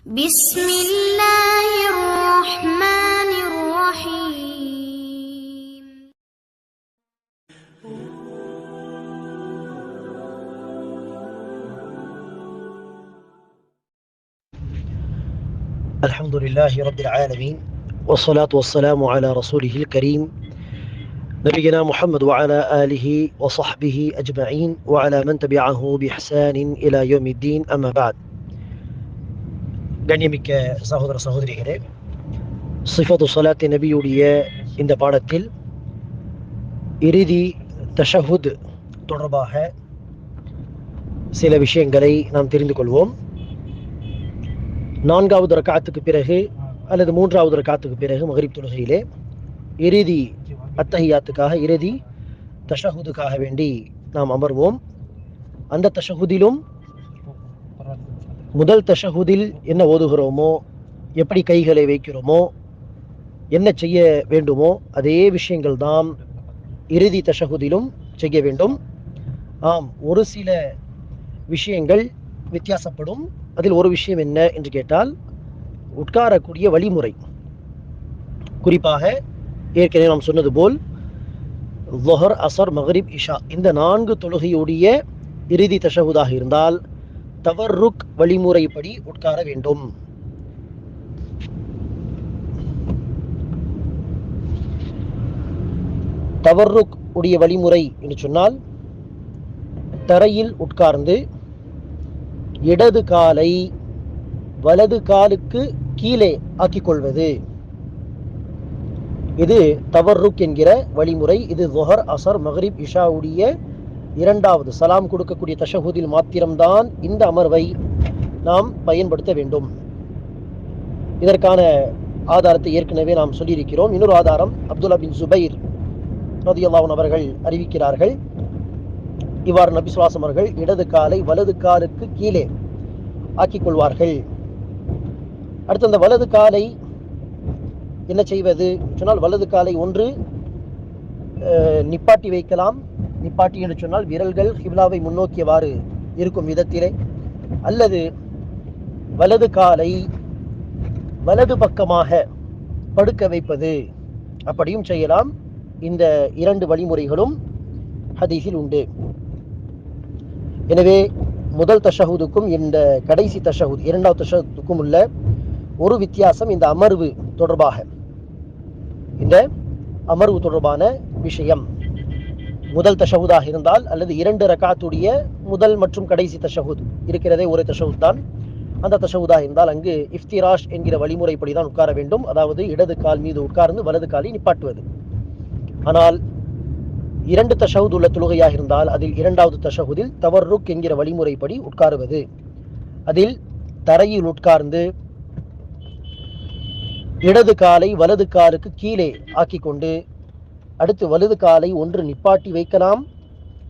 بسم الله الرحمن الرحيم. الحمد لله رب العالمين والصلاة والسلام على رسوله الكريم نبينا محمد وعلى آله وصحبه أجمعين وعلى من تبعه بإحسان إلى يوم الدين أما بعد. கண்ணியமிக்க சகோதர சகோதரிகளே சிஃபது சலாத்தி நபியுடைய இந்த பாடத்தில் இறுதி தஷஹுத் தொடர்பாக சில விஷயங்களை நாம் தெரிந்து கொள்வோம். நான்காவது ரக்காத்துக்கு பிறகு அல்லது மூன்றாவது ரக்காத்துக்கு பிறகு மகரிப் தொழுகையிலே இறுதி அத்தகையாத்துக்காக இறுதி தஷஹுதுக்காக வேண்டி நாம் அமர்வோம். அந்த தஷஹுதிலும் முதல் தஷகுதில் என்ன ஓதுகிறோமோ எப்படி கைகளை வைக்கிறோமோ என்ன செய்ய வேண்டுமோ அதே விஷயங்கள் தான் இறுதி தஷகுதிலும் செய்ய வேண்டும். ஆம் ஒரு சில விஷயங்கள் வித்தியாசப்படும். அதில் ஒரு விஷயம் என்ன என்று கேட்டால் உட்காரக்கூடிய வழிமுறை. குறிப்பாக ஏற்கனவே நாம் சொன்னது போல் லொஹர் அசர் மஹரிப் இஷா இந்த நான்கு தொழுகையுடைய இறுதி தஷகுதாக இருந்தால் தவறுக் வழிமுறைப்படி உட்கார வேண்டும். தவறுக் உடைய வழிமுறை என்று சொன்னால் தரையில் உட்கார்ந்து இடது காலை வலது காலுக்கு கீழே ஆக்கிக் கொள்வது. இது தவறுக் என்கிற வழிமுறை. இது ஜொஹர் அசர் மஹரிப் இஷாவுடைய இரண்டாவது சலாம் கொடுக்கக்கூடிய தஷஹூதில் மாத்திரம்தான் இந்த அமர்வை நாம் பயன்படுத்த வேண்டும். இதற்கான ஆதாரத்தை ஏற்கனவே நாம் சொல்லியிருக்கிறோம். இன்னொரு ஆதாரம் அப்துல்லா பின் சுபைர் ரதியல்லாவன் அவர்கள் அறிவிக்கிறார்கள். இவ்வாறு நபி சுவாசம் அவர்கள் இடது காலை வலது காலுக்கு கீழே ஆக்கிக் கொள்வார்கள். அடுத்து அந்த வலது காலை என்ன செய்வது? சொன்னால் வலது காலை ஒன்று அஹ், நிப்பாட்டி வைக்கலாம். நிப்பாட்டி என்று சொன்னால் விரல்கள் ஹிப்லாவை முன்னோக்கியவாறு இருக்கும் விதத்திலே. அல்லது வலது காலை வலது பக்கமாக படுக்க வைப்பது. அப்படியும் செய்யலாம். இந்த இரண்டு வழிமுறைகளும் ஹதீஸில் உண்டு. எனவே முதல் தஷஹூதுக்கும் இந்த கடைசி தஷஹூத் இரண்டாவது தஷஹூதுக்கும் உள்ள ஒரு வித்தியாசம் இந்த அமர்வு தொடர்பாக. இந்த அமர்வு தொடர்பான விஷயம். முதல் தஷஹுதாக இருந்தால் அல்லது இரண்டு ரகாத்துடைய முதல் மற்றும் கடைசி தஷஹுத். இருக்கிறதே ஒரு தஷஹுத் தான். அந்த தஷஹுதாக இருந்தால் அங்கு இஃப்திராஷ் என்கிற வழிமுறைப்படி தான் உட்கார வேண்டும். அதாவது இடது கால் மீது உட்கார்ந்து வலது காலை நிப்பாட்டுவது. ஆனால் இரண்டு தஷஹுத் உள்ள தொழுகையாக இருந்தால் அதில் இரண்டாவது தஷஹுதில் தவறுக் என்கிற வழிமுறைப்படி உட்காருவது. அதில் தரையில் உட்கார்ந்து இடது காலை வலது காலுக்கு கீழே ஆக்கி கொண்டு அடுத்து வலது காலை ஒன்று நிப்பாட்டி வைக்கலாம்.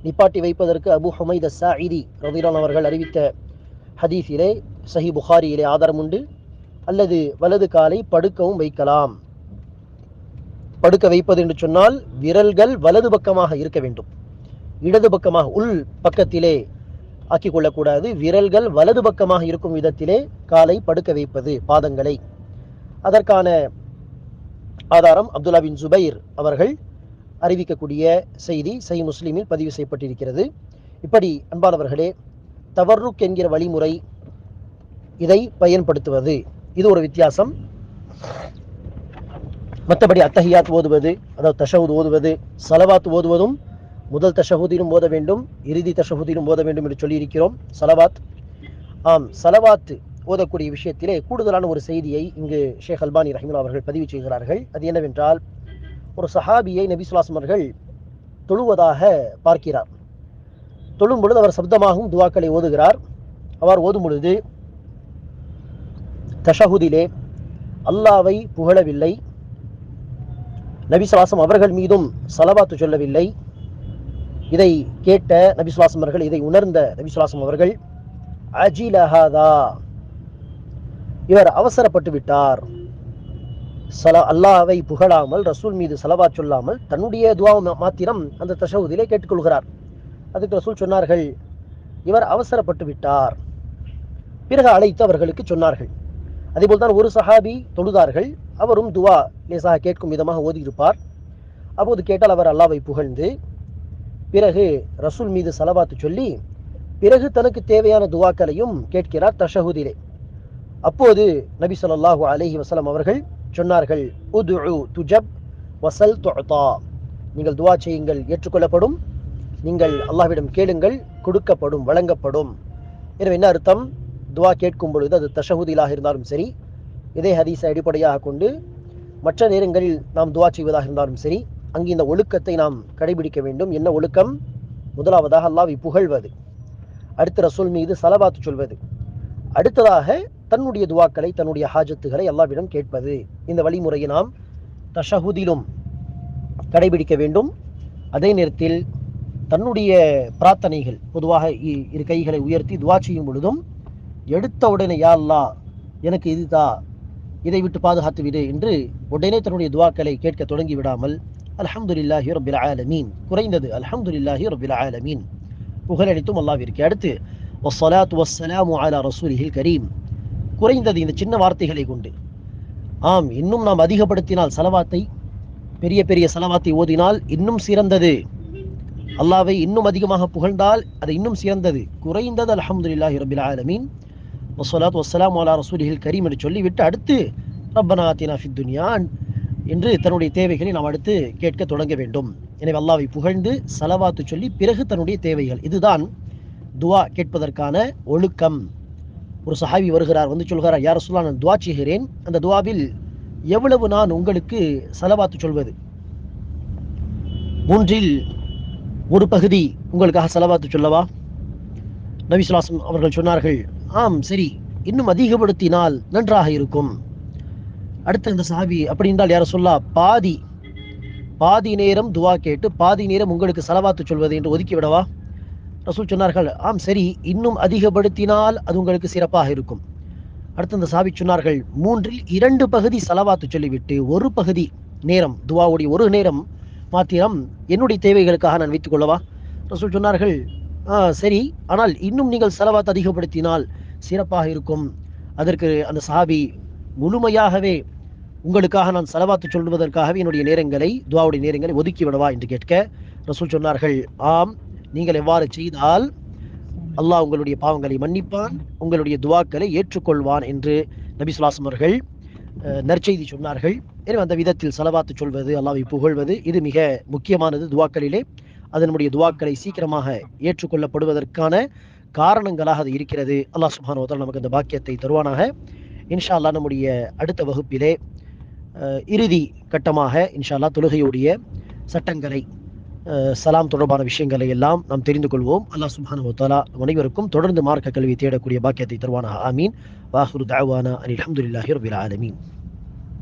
நிப்பாட்டி வைப்பதற்கு அபு ஹமைத சாயிதி ரதிலான் அவர்கள் அறிவித்த ஹதீஸிலே சஹி புகாரியிலே ஆதாரம் உண்டு. அல்லது வலது காலை படுக்கவும் வைக்கலாம். படுக்க வைப்பது என்று சொன்னால் விரல்கள் வலது பக்கமாக இருக்க வேண்டும். இடது பக்கமாக உள் பக்கத்திலே ஆக்கிக் கொள்ளக்கூடாது. விரல்கள் வலது பக்கமாக இருக்கும் விதத்திலே காலை படுக்க வைப்பது பாதங்களை. அதற்கான ஆதாரம் அப்துல்லா பின் ஜுபைர் அவர்கள் அறிவிக்கக்கூடிய செய்தி சை முஸ்லீமில் பதிவு செய்யப்பட்டிருக்கிறது. இப்படி அன்பானவர்களே தவறுக் என்கிற வழிமுறை இதை பயன்படுத்துவது. இது ஒரு வித்தியாசம். மற்றபடி அத்தஹியாத் ஓதுவது அதாவது தஷவுத் ஓதுவது சலவாத் ஓதுவதும் முதல் தஷஹுதிலும் ஓத வேண்டும் இறுதி தஷஹுதிலும் ஓத வேண்டும் என்று சொல்லியிருக்கிறோம். சலவாத். ஆம் சலவாத் ஓதக்கூடிய விஷயத்திலே கூடுதலான ஒரு செய்தியை இங்கு ஷேக் அல்பானி ரஹிமுல்லா அவர்கள் பதிவு செய்கிறார்கள். அது என்னவென்றால் ஒரு சஹாபியை நபி சுல்லாஸ்லம் தொழுவதாக பார்க்கிறார். தொழும் பொழுது அவர் சப்தமாகவும் துவாக்களை ஓதுகிறார். அவர் ஓதும் பொழுது தஷஹுதிலே அல்லாவை புகழவில்லை. நபி அவர்கள் மீதும் சலவாத்து சொல்லவில்லை. இதை கேட்ட நபி அவர்கள் இதை உணர்ந்த நபி அவர்கள் அஜிலஹாதா இவர் அவசரப்பட்டு விட்டார். சல அல்லாவை புகழாமல் ரசூல் மீது சலவா சொல்லாமல் தன்னுடைய துவா மாத்திரம் அந்த தஷவுதிலே கேட்டுக்கொள்கிறார். அதுக்கு ரசூல் சொன்னார்கள் இவர் அவசரப்பட்டு விட்டார். பிறகு அழைத்து அவர்களுக்கு சொன்னார்கள். அதேபோல் தான் ஒரு சஹாபி தொழுதார்கள். அவரும் துவா லேசாக கேட்கும் விதமாக ஓதியிருப்பார். அப்போது கேட்டால் அவர் அல்லாவை புகழ்ந்து பிறகு ரசூல் மீது சலவாத்து சொல்லி பிறகு தனக்கு தேவையான துவாக்களையும் கேட்கிறார் தஷஹுதிலே. அப்போது நபி சொல்லாஹு அலஹி வசலம் அவர்கள் சொன்னார்கள் உதுஉ துஜப் வசல் துஅதா. நீங்கள் துவா செய்யுங்கள் ஏற்றுக்கொள்ளப்படும். நீங்கள் அல்லாஹ்விடம் கேளுங்கள் கொடுக்கப்படும் வழங்கப்படும். எனவே என்ன அர்த்தம்? துவா கேட்கும் பொழுது அது தசகுதியிலாக இருந்தாலும் சரி இதே ஹதீஸை அடிப்படையாக கொண்டு மற்ற நேரங்களில் நாம் துவா செய்வதாக இருந்தாலும் சரி அங்கு இந்த ஒழுக்கத்தை நாம் கடைபிடிக்க வேண்டும். என்ன ஒழுக்கம்? முதலாவதாக அல்லாவை புகழ்வது அடுத்த ரசூல் மீது சலபாத்து சொல்வது. அடுத்ததாக தன்னுடைய துவாக்களை தன்னுடைய ஹாஜத்துகளை அல்லாவிடம் கேட்பது. இந்த வழிமுறையை நாம் தஷஹுதிலும் கடைபிடிக்க வேண்டும். அதே நேரத்தில் தன்னுடைய பிரார்த்தனைகள் பொதுவாக இரு கைகளை உயர்த்தி துவா செய்யும் பொழுதும் எடுத்த உடனே யா அல்லாஹ் எனக்கு இதுதா இதை விட்டு பாதுகாத்து விடு என்று உடனே தன்னுடைய துவாக்களை கேட்க தொடங்கி விடாமல் அல்ஹம்துலில்லாஹி ரபில் ஆலமீன் குறைந்தது அல்ஹம்துலில்லாஹி ரபில் ஆலமீன் புகழடித்தும் அல்லாவிற்கு அடுத்து வஸ்ஸலாத்து வஸ்ஸலாமு அலா ரசூலிஹில் கரீம் குறைந்தது இந்த சின்ன வார்த்தைகளை கொண்டு. ஆம் இன்னும் நாம் அதிகப்படுத்தினால் செலவாத்தை பெரிய பெரிய செலவாத்தை ஓதினால் இன்னும் சிறந்தது. அல்லாவை இன்னும் அதிகமாக புகழ்ந்தால் அது இன்னும் சிறந்தது. குறைந்தது அலமது இல்லாஹி ரபில் ஆலமீன். வசலாத் வசலாம் அலா ரசூலிகள் கரீம் என்று சொல்லிவிட்டு அடுத்து ரப்பனா ஆத்தினா ஃபித் என்று தன்னுடைய தேவைகளை நாம் அடுத்து கேட்க தொடங்க வேண்டும். எனவே அல்லாவை புகழ்ந்து செலவாத்து சொல்லி பிறகு தன்னுடைய தேவைகள். இதுதான் துவா கேட்பதற்கான ஒழுக்கம். ஒரு சஹாபி வருகிறார் வந்து சொல்கிறார் யார் சொல்லா நான் துவா செய்கிறேன். அந்த துவாவில் எவ்வளவு நான் உங்களுக்கு செலவாத்து சொல்வது? மூன்றில் ஒரு பகுதி உங்களுக்காக செலவாத்து சொல்லவா? நபி அவர்கள் சொன்னார்கள் ஆம் சரி இன்னும் அதிகப்படுத்தினால் நன்றாக இருக்கும். அடுத்த இந்த சஹாபி அப்படி என்றால் யார சொல்லா பாதி பாதி நேரம் துவா கேட்டு பாதி நேரம் உங்களுக்கு செலவாத்து சொல்வது என்று ஒதுக்கி விடவா? ரசூல் சொன்னார்கள் ஆம் சரி இன்னும் அதிகப்படுத்தினால் அது உங்களுக்கு சிறப்பாக இருக்கும். அடுத்து அந்த சாபி சொன்னார்கள் மூன்றில் இரண்டு பகுதி செலவாத்து சொல்லிவிட்டு ஒரு பகுதி நேரம் துவாவுடைய ஒரு நேரம் மாத்திரம் என்னுடைய தேவைகளுக்காக நான் வைத்துக் கொள்ளவா ரசூல் சொன்னார்கள் "ஆ, சரி ஆனால் இன்னும் நீங்கள் செலவாத்து அதிகப்படுத்தினால் சிறப்பாக இருக்கும். அதற்கு அந்த சாபி முழுமையாகவே உங்களுக்காக நான் செலவாத்து சொல்வதற்காகவே என்னுடைய நேரங்களை துவாவுடைய நேரங்களை ஒதுக்கி விடவா? என்று கேட்க ரசூல் சொன்னார்கள் ஆம் நீங்கள் எவ்வாறு செய்தால் அல்லாஹ் உங்களுடைய பாவங்களை மன்னிப்பான் உங்களுடைய துவாக்களை ஏற்றுக்கொள்வான் என்று நபி சுலாசம் அவர்கள் நற்செய்தி சொன்னார்கள். எனவே அந்த விதத்தில் செலவாத்து சொல்வது அல்லாவை புகழ்வது இது மிக முக்கியமானது துவாக்களிலே. அதனுடைய துவாக்களை சீக்கிரமாக ஏற்றுக்கொள்ளப்படுவதற்கான காரணங்களாக அது இருக்கிறது. அல்லாஹ் சுப்ஹானஹு நமக்கு அந்த பாக்கியத்தை தருவானாக. இன்ஷா அல்லா நம்முடைய அடுத்த வகுப்பிலே இறுதி கட்டமாக இன்ஷா அல்லாஹ் தொழுகையுடைய சட்டங்களை சலாம் தொடர்பான விஷயங்களை எல்லாம் நாம் தெரிந்து கொள்வோம். அல்லாஹ் சுப்ஹானஹு தாலா அனைவருக்கும் தொடர்ந்து மார்க்க கல்வி தேடக்கூடிய பாக்கியத்தை தருவான ஆமீன். வாஹுரு தாவானா அலி ஹம்துலில்லாஹி ரபில் ஆலமீன்.